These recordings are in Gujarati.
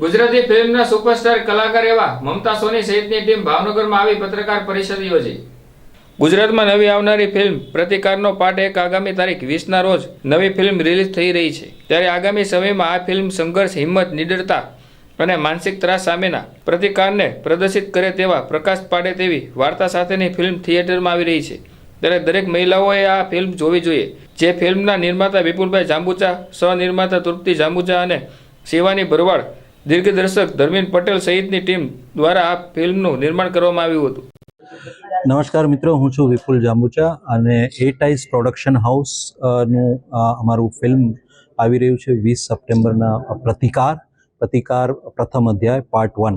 ગુજરાતી ફિલ્મના સુપરસ્ટાર કલાકાર એવા મમતા સોની સહિતની ટીમ ભાવનગરમાં આવી પત્રકાર પરિષદ યોજી. ગુજરાતમાં નવી આવનારી ફિલ્મ પ્રતિકારનો પાઠ એક આગામી તારીખ વીસના રોજ નવી ફિલ્મ રિલીઝ થઈ રહી છે. ત્યારે આગામી સમયમાં આ ફિલ્મ સંઘર્ષ, હિંમત, નિડરતા અને માનસિક ત્રાસ સામેના પ્રતિકારને પ્રદર્શિત કરે તેવા પ્રકાશ પાડે તેવી વાર્તા સાથેની ફિલ્મ થિયેટરમાં આવી રહી છે. ત્યારે દરેક મહિલાઓએ આ ફિલ્મ જોવી જોઈએ. જે ફિલ્મના નિર્માતા વિપુલભાઈ જાંબુચા, સહનિર્માતા તૃપ્તિ જાંબુચા અને શિવાની ભરવાડ દિગ્દર્શક ધર્મીન પટેલ સહિતની ટીમ દ્વારા આ ફિલ્મનું નિર્માણ કરવામાં આવ્યું હતું. નમસ્કાર મિત્રો, હું છું વિપુલ જાંબુચા અને એટાઇઝ પ્રોડક્શન હાઉસનું અમારું ફિલ્મ આવી રહ્યું છે વીસ સપ્ટેમ્બરના પ્રતિકાર. પ્રતિકાર પ્રથમ અધ્યાય પાર્ટ વન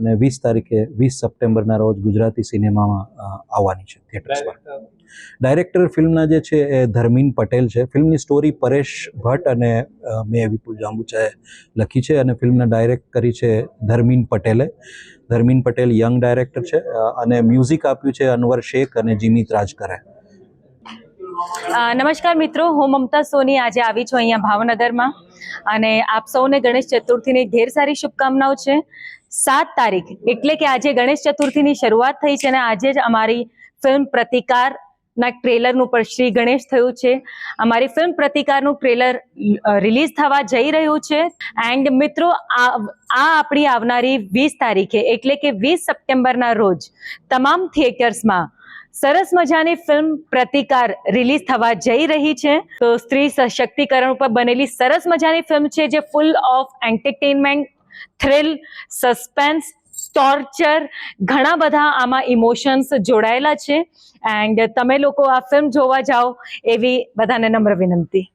અને વીસ તારીખે વીસ સપ્ટેમ્બરના રોજ ગુજરાતી સિનેમામાં આવવાની છે થિયેટર્સ પર. ડાયરેક્ટર ફિલ્મના જે છે એ ધર્મીન પટેલ છે. ફિલ્મની સ્ટોરી પરેશ ભટ્ટ અને મેં વિપુલ જાંબુચાએ લખી છે અને ફિલ્મને ડાયરેક્ટ કરી છે ધર્મીન પટેલે. ધર્મીન પટેલ યંગ ડાયરેક્ટર છે અને મ્યુઝિક આપ્યું છે અનવર શેખ અને જીમિત રાજકરે નમસ્કાર મિત્રો, હું મમતા સોની આજે આવી છું અહીંયા ભાવનગરમાં. અને આપ સૌને ગણેશ ચતુર્થીની ઢેર સારી શુભકામનાઓ છે. સાત તારીખ, એટલે કે આજે ગણેશ ચતુર્થીની શરૂઆત થઈ છે અને આજે જ અમારી ફિલ્મ પ્રતિકાર ના ટ્રેલરનું પણ શ્રી ગણેશ થયું છે. અમારી ફિલ્મ પ્રતિકારનું ટ્રેલર રિલીઝ થવા જઈ રહ્યું છે. એન્ડ મિત્રો આ આપણી આવનારી વીસ તારીખે, એટલે કે વીસ સપ્ટેમ્બરના રોજ, તમામ થિયેટર્સમાં સરસ મજાની ફિલ્મ પ્રતિકાર રિલીઝ થવા જઈ રહી છે. તો સ્ત્રી સશક્તિકરણ ઉપર બનેલી સરસ મજાની ફિલ્મ છે જે full of entertainment thrill suspense torture ઘણા બધા આમાં ઇમોશન્સ જોડાયેલા છે. એન્ડ તમે લોકો આ ફિલ્મ જોવા જાઓ એવી બધાને નમ્ર વિનંતી.